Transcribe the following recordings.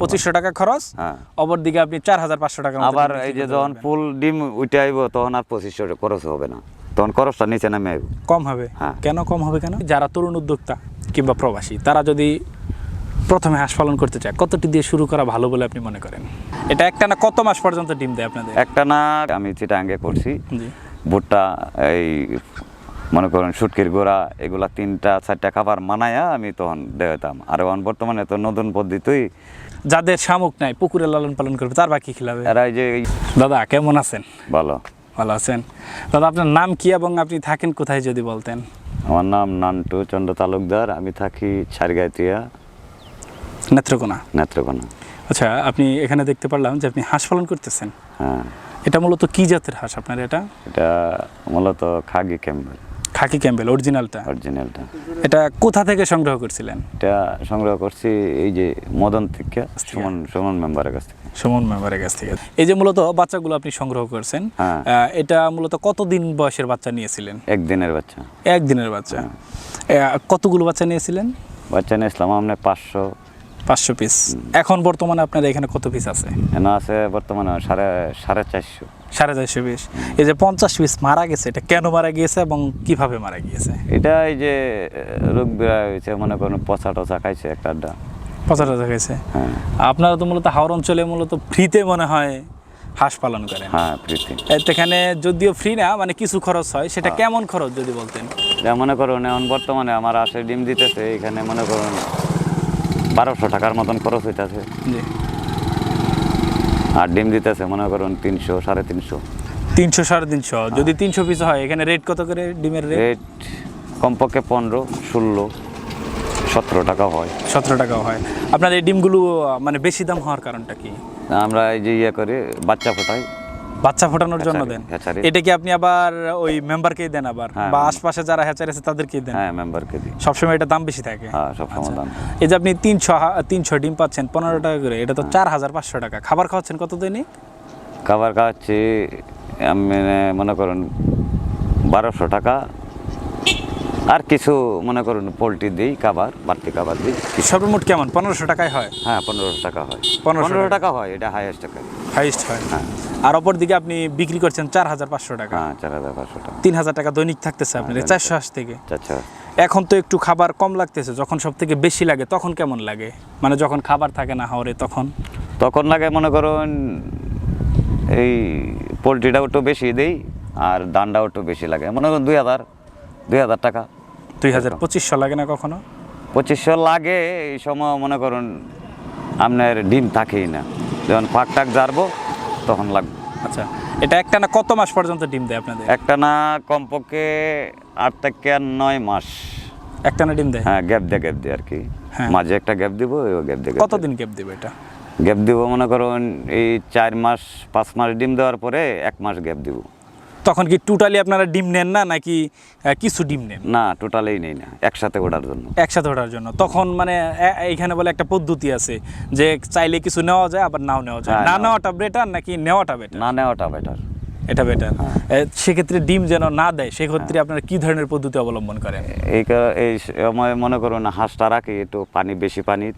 পঁচিশশো টাকা খরচ হ্যাঁ। অপর দিকে আপনি চার হাজার পাঁচশো টাকা আবার এই যে যখন ফুল ডিম উঠে আইব তখন আর পঁচিশশো খরচ হবে না। তখন খরচটা নিচে নামে আইব। কম হবে? হ্যাঁ। কেন কম হবে কেন? যারা তরুণ উদ্যোক্তা কিংবা প্রবাসী তারা যদি প্রথমে হাঁস পালন করতে চায় কতটি দিয়ে শুরু করা ভালো বলে আপনি মনে করেন? এটা একটা না কত মাস পর্যন্ত ডিম দেয় আপনাদের? একটা না আমি চিটাঙ্গে করছি জি। ভুট্টা এই মনে করেন সুটকির গোড়া এগুলা তিনটা চারটা খাবার মানায়া আমি তখন দেওয়াতাম আর এখন বর্তমানে তো নতুন পদ্ধতি যাদের শামুক নাই পুকুরে লালন পালন করবে তার বাকি খিলাবে। এরা এই যে দাদা কেমন আছেন? ভালো। ভালো আছেন। দাদা আপনার নাম কি এবং আপনি থাকেন কোথায় যদি বলতেন? আমার নাম নান্টু চন্দ্র তালুকদার আমি থাকি সারগাইতিয়া নেত্রকোনা? নেত্রকোনা। আচ্ছা আপনি এখানে দেখতে পারলাম যে আপনি হাঁস পালন করতেছেন। হ্যাঁ। এটা মূলত কি জাতের হাঁস আপনার এটা? এটা মূলত খাগি ক্যাম্বেল খাকি ক্যাম্বেল অরিজিনালটা অরিজিনালটা এটা কোথা থেকে সংগ্রহ করছিলেন? এটা সংগ্রহ করছি এই যে মদন থেকে সুমন সুমন মেম্বারের কাছ থেকে। সুমন মেম্বারের কাছ থেকে। এই যে মূলত বাচ্চাগুলো আপনি সংগ্রহ করছেন হ্যাঁ। এটা মূলত কতদিন বয়সের বাচ্চা নিয়েছিলেন? একদিনের বাচ্চা। একদিনের বাচ্চা। হ্যাঁ। কতগুলো বাচ্চা নিয়েছিলেন? বাচ্চা নিয়ে ইসলাম আমরা পাঁচশো পাঁচশো পিস এখন বর্তমানে আপনার এখানে কত পিস আছে? এনে আছে বর্তমানে সাড়ে সাড়ে চারশো। সাড়ে চারশো পিস এই যে পঞ্চাশ পিস মারা গেছে এটা কেন মারা গিয়েছে এবং কীভাবে মারা গিয়েছে? এটা এই যে রোগ বিরায় হয়েছে মনে করেন পচা টচা খাইছে একটা আড্ডা। পঁচাশ হাজার গেছে হ্যাঁ। আপনারা তো মূলত হাওড় অঞ্চলে মূলত ফ্রিতে মনে হয় হাঁস পালন করেন। হ্যাঁ প্রীতি এখানে যদিও ফ্রি না মানে কিছু খরচ হয় সেটা কেমন খরচ যদি বলতেন? মনে করুন এখন বর্তমানে আমার আসে ডিম দিতেছে এখানে মনে করুন বারোশো টাকার মতন খরচ হইতেছে। আর ডিম দিতেছে মনে করুন তিনশো সাড়ে তিনশো। তিনশো সাড়ে তিনশো। যদি তিনশো পিস হয় এখানে রেট কত করে ডিমের রেট কমপক্ষে পনেরো ষোলো সতেরো টাকা হয়। সতেরো টাকাও হয়। আপনার এই ডিমগুলো মানে বেশি দাম হওয়ার কারণটা কি? আমরা এই যে ইয়ে করি বাচ্চা ফোটাই। বাচ্চা ফোটানোর জন্য দেন। এটা কি আপনি আবার ওই মেম্বারকেই দেন আবার? হ্যাঁ, বা আশপাশে যারা হ্যাচারি আছে তাদেরকেই দেন? হ্যাঁ মেম্বারকে দিই। সবসময় এটা দাম বেশি থাকে? হ্যাঁ সব সময় দাম এই যে আপনি তিনশো তিনশো ডিম পাচ্ছেন পনেরো টাকা করে এটা তো চার হাজার পাঁচশো টাকা। খাবার খাওয়াচ্ছেন কত দিনই খাবার খাওয়াচ্ছি আমি মনে করেন বারোশো টাকা আর কিছু মনে করুন পোলট্রি দিই খাবার বাড়তি খাবার দিই। সর্বমোট কেমন? পনেরোশো টাকায় হয়? হ্যাঁ পনেরোশো টাকা হয়। পনেরোশো টাকা। হয় এটা হাইয়েস্ট টাকা। হাইস্ট হয়? হ্যাঁ। আর অপর দিকে আপনি বিক্রি করছেন চার হাজার পাঁচশো টাকা। হ্যাঁ চার হাজার পাঁচশো টাকা। তিন হাজার টাকা দৈনিক থাকতেছে আপনার হ্যাঁ, চারশো আশ থেকে। আচ্ছা এখন তো একটু খাবার কম লাগতেছে যখন সব থেকে বেশি লাগে তখন কেমন লাগে? মানে যখন খাবার থাকে না হাওরে তখন? তখন লাগে মনে করুন এই পোলট্রিটাও একটু বেশি দেই আর দানটাও একটু বেশি লাগে। মনে করুন দুই হাজার দুই হাজার টাকা। দুই হাজার পঁচিশশো লাগে না কখনো? পঁচিশশো লাগে এই সময় মনে করুন আপনার ডিম থাকেই না। যখন ফাঁক টাক জারবো তখন লাগবে। আচ্ছা এটা একটা না কত মাস পর্যন্ত ডিম দেয় আপনাদের? একটা না কমপক্ষে আট থেকে আর নয় মাস। একটা না ডিম দেয়? হ্যাঁ গ্যাপ দিয়ে গ্যাপ দিয়ে আর কি। হ্যাঁ। মাঝে একটা গ্যাপ দিব গ্যাপ দিয়ে কতদিন গ্যাপ দেবে এটা? গ্যাপ দিব মনে করুন এই চার মাস পাঁচ মাস ডিম দেওয়ার পরে এক মাস গ্যাপ দিব। তখন কি টোটালি আপনারা ডিম নেন না নাকি কিছু ডিম নেন? না টোটালেই নেই না একসাথে ওঠার জন্য। একসাথে ওঠার জন্য। তখন মানে এ- এইখানে বলে একটা পদ্ধতি আছে যে চাইলে কিছু নেওয়া যায় আবার নাও নেওয়া যায়। হ্যাঁ, না নেওয়াটা বেটার নাকি নেওয়াটা বেটার না নেওয়াটা বেটার এটা বেটার হ্যাঁ। সেক্ষেত্রে ডিম যেন না দেয় সেক্ষেত্রে আপনারা কি ধরনের পদ্ধতি অবলম্বন করেন? এই এই সময় মনে করুন হাঁসটা রাখি একটু পানি বেশি পানি।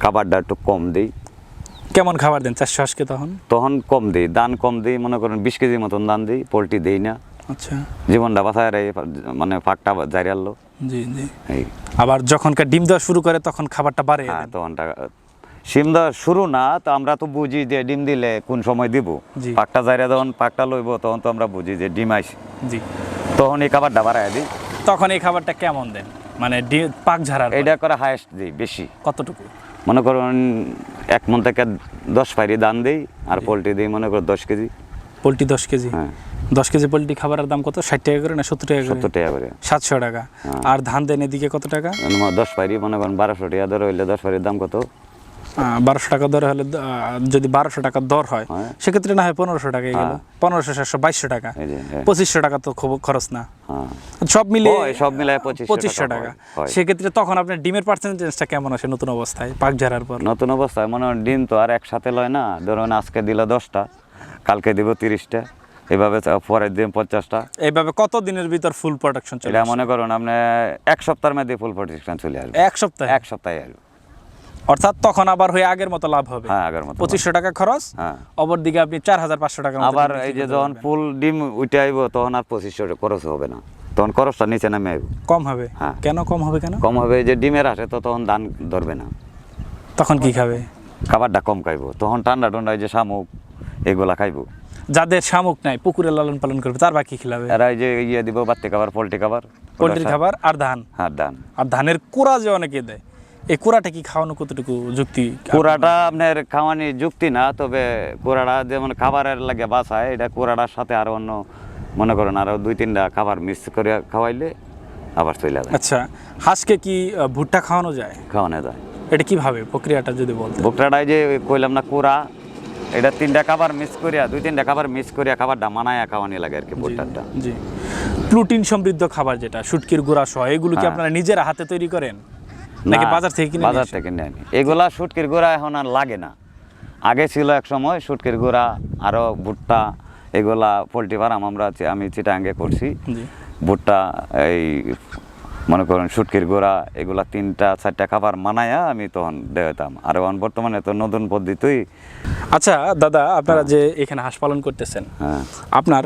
খাবারটা একটু কম দিই। কেমন খাবার দেন চারশো আজকে তখন? তখন কম দিই দান কম দিই মনে করেন বিশ কেজি মতন দান দিই পোলট্রি দিই না। আচ্ছা। জীবনটা বাঁচায় রে মানে ফাঁকটা জারি আনলো জি জি। আবার যখনকার ডিম দেওয়া শুরু করে তখন খাবারটা বাড়ে। হ্যাঁ তখন টাকা সিম দেওয়া শুরু না তো আমরা তো বুঝি যে ডিম দিলে কোন সময় দিব। পাকটা জারিয়া যখন পাকটা লইব তখন তো আমরা বুঝি যে ডিম আইস জি। তখন এই খাবারটা বাড়াই দিই। তখন এই খাবারটা কেমন দেন? মানে পাক ঝাড়ার এটা করে হায়েস্ট দিই বেশি। কতটুকু? মনে করুন এক মন থেকে দশ পাইরি দান দিই আর পোলট্রি দিই মনে করো দশ কেজি। পোলট্রি দশ কেজি? হ্যাঁ। দশ কেজি পোলট্রি খাবারের দাম কত? ষাট টাকা করে না সত্তর টাকা সত্তর টাকা করে। সাতশো টাকা। হ্যাঁ। আর ধান দেন এদিকে কত টাকা? দশ পাইরি মনে করেন বারোশো টাকা ধরে হইলে দশ পাইরির দাম কত? বারোশো টাকা দর হলে যদি বারোশো টাকা দর হয়। সেক্ষেত্রে না হয় পনেরোশো টাকা গেল। হ্যাঁ। পনেরোশো সাতশো বাইশশো টাকা। হ্যাঁ। পঁচিশশো টাকা তো খুব খরচ না। হ্যাঁ। সব মিলে সব মিলায় পঁচিশশো টাকা। সেক্ষেত্রে তখন আপনার ডিমের পার্সেন্টেজটা কেমন আসে নতুন অবস্থায় পাক ঝাড়ার পর? নতুন অবস্থায় মনে হয় ডিম তো আর একসাথে লয় না। ধরুন আজকে দিল দশটা কালকে দিব তিরিশটা এভাবে পরের দিন পঞ্চাশটা। এইভাবে কত দিনের ভিতর ফুল প্রোডাকশন চলে এটা মনে করুন আপনি এক সপ্তাহের মধ্যে ফুল প্রোটেকশন চলে আসবে। এক সপ্তাহে? এক সপ্তাহে আসবে। অর্থাৎ তখন আবার হয়ে আগের মতো লাভ হবে। হ্যাঁ আগের মতো পঁচিশশো টাকা খরচ হ্যাঁ। অপর দিকে আপনি চার হাজার পাঁচশো টাকা আবার এই যে যখন ফুল ডিম উঠে আইব তখন আর পঁচিশশো খরচ হবে না। তখন খরচটা নিচে নামে আইব। কম হবে? হ্যাঁ। কেন কম হবে কেন? কম হবে যে ডিমের আসে তো তখন ধান ধরবে না। তখন কি খাবে? খাবারটা কম খাইব। তখন ঠান্ডা ঠান্ডা যে শামুক এগুলা খাইব। যাদের শামুক নাই পুকুরে লালন পালন করবে তার বাকি খিলাবে। এরা এই যে ইয়ে দিব বাত্তি খাবার পোলট্রি খাবার। পোলট্রির খাবার আর ধান। হ্যাঁ ধান। আর ধানের কুড়া যে অনেকে দেয় এই কুড়াটা কি খাওয়ানো কতটুকু যুক্তি কুড়াটা আপনার খাওয়ানি যুক্তি না তবে কুড়াটা যেমন খাবারের লাগে বাসায় এটা কুড়াটার সাথে আরও অন্য মনে করেন আরও দুই তিনটা খাবার মিক্স করে খাওয়াইলে আবার চলে যায়। আচ্ছা হাঁসকে কি ভুট্টা খাওয়ানো যায়? খাওয়ানো যায়। এটা কীভাবে? প্রক্রিয়াটা যদি বলতে ভুট্টাটাই যে কইলাম না কুড়া এটা তিনটা খাবার মিক্স করিয়া দুই তিনটা খাবার মিক্স করিয়া খাবারটা মানায়া খাওয়ানি লাগে আর কি ভুট্টাটা জি। প্রোটিন সমৃদ্ধ খাবার যেটা শুটকির গুঁড়া সহ এগুলো কি হ্যাঁ। আপনারা নিজেরা হাতে তৈরি করেন? নাকি বাজার থেকে কিনে বাজার নিয়ে? থেকে নেয়নি। এগুলা শুটকির গুঁড়া এখন আর লাগে না। আগে ছিল এক সময় শুটকির গুঁড়া আরও ভুট্টা এগুলা পোলট্রি ফার্ম আমরা আমি চিটাঙ্গে করছি। ভুট্টা এই মনে করেন শুটকির গুঁড়া এগুলা তিনটা চারটা খাবার মানায়া আমি তখন দেওয়াতাম আর এখন বর্তমানে তো নতুন পদ্ধতি আচ্ছা দাদা আপনারা যে এখানে হাঁস পালন করতেছেন হ্যাঁ। আপনার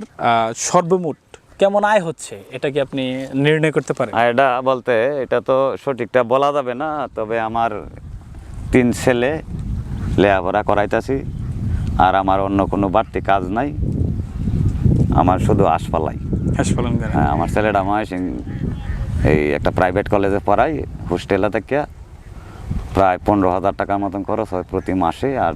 সর্বমোট কেমন আয় হচ্ছে? এটা কি আপনি নির্ণয় করতে পারেন? আর এটা বলতে এটা তো সঠিকটা বলা যাবে না তবে আমার তিন ছেলে লেখাপড়া করাইতাছি আর আমার অন্য কোনো বাড়তি কাজ নাই। আমার শুধু আশপালাই হাঁস হ্যাঁ আমার ছেলেটা মহেশিং এই একটা প্রাইভেট কলেজে পড়াই হোস্টেলে থেকে প্রায় পনেরো হাজার টাকার মতন খরচ হয় প্রতি মাসে আর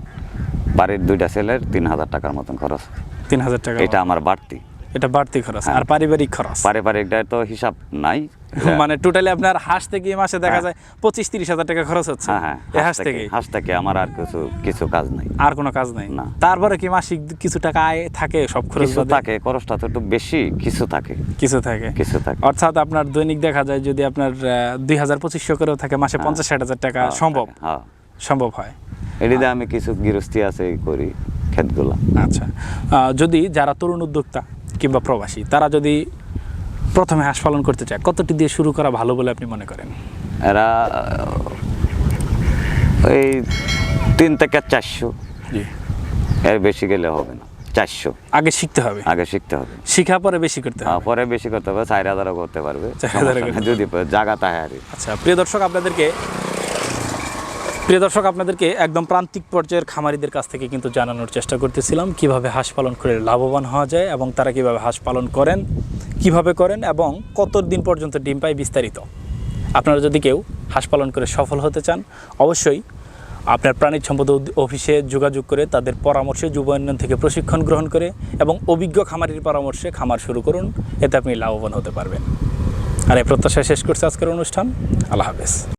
বাড়ির দুইটা ছেলের তিন হাজার টাকার মতন খরচ হয়। তিন হাজার টাকা এটা আমার বাড়তি। এটা বাড়তি খরচ হ্যাঁ। আর পারিবারিক খরচ। পারিবারিকটা তো হিসাব নাই। মানে টোটালি আপনার হাঁস থেকে মাসে দেখা যায় পঁচিশ তিরিশ হাজার টাকা খরচ হচ্ছে। হ্যাঁ হ্যাঁ হাঁস থেকে হাঁস থেকে আমার আর কিছু কিছু কাজ নাই। আর কোনো কাজ নাই। না। তারপরে কি মাসিক কিছু টাকা আয় থাকে? সব খরচ থাকে খরচটা তো একটু বেশি কিছু থাকে। কিছু থাকে। কিছু থাকে। অর্থাৎ আপনার দৈনিক দেখা যায় যদি আপনার দুই হাজার পঁচিশশো করেও থাকে মাসে পঞ্চাশ ষাট হাজার টাকা হ্যাঁ, সম্ভব। হ্যাঁ। সম্ভব হয়। এটিতে আমি কিছু গৃহস্থী আছে করি ক্ষেতগুলা। আচ্ছা। যদি যারা তরুণ উদ্যোক্তা কিংবা প্রবাসী তারা যদি প্রথমে হাঁস পালন করতে চায় কতটি দিয়ে শুরু করা ভালো বলে আপনি মনে করেন? এরা এই তিন থেকে চারশো। এর বেশি গেলে হবে না চারশো। আগে শিখতে হবে? আগে শিখতে হবে। শিখা পরে বেশি করতে হবে? পরে বেশি করতে হবে চার হাজারও করতে পারবে। যদি জায়গা তাহে আর কি। আচ্ছা প্রিয় দর্শক আপনাদেরকে প্রিয় দর্শক, আপনাদেরকে একদম প্রান্তিক পর্যায়ের খামারিদের কাছ থেকে কিন্তু জানানোর চেষ্টা করতেছিলাম, কীভাবে হাঁস পালন করে লাভবান হওয়া যায় এবং তারা কীভাবে হাঁস পালন করেন, কীভাবে করেন এবং কত দিন পর্যন্ত ডিম পায় বিস্তারিত। আপনারা যদি কেউ হাঁস পালন করে সফল হতে চান, অবশ্যই আপনার প্রাণী সম্পদ অফিসে যোগাযোগ করে তাদের পরামর্শে যুব উন্নয়ন থেকে প্রশিক্ষণ গ্রহণ করে এবং অভিজ্ঞ খামারির পরামর্শে খামার শুরু করুন, এতে আপনি লাভবান হতে পারবেন। আর এই প্রত্যাশা শেষ করছে আজকের অনুষ্ঠান। আল্লাহ হাফেজ।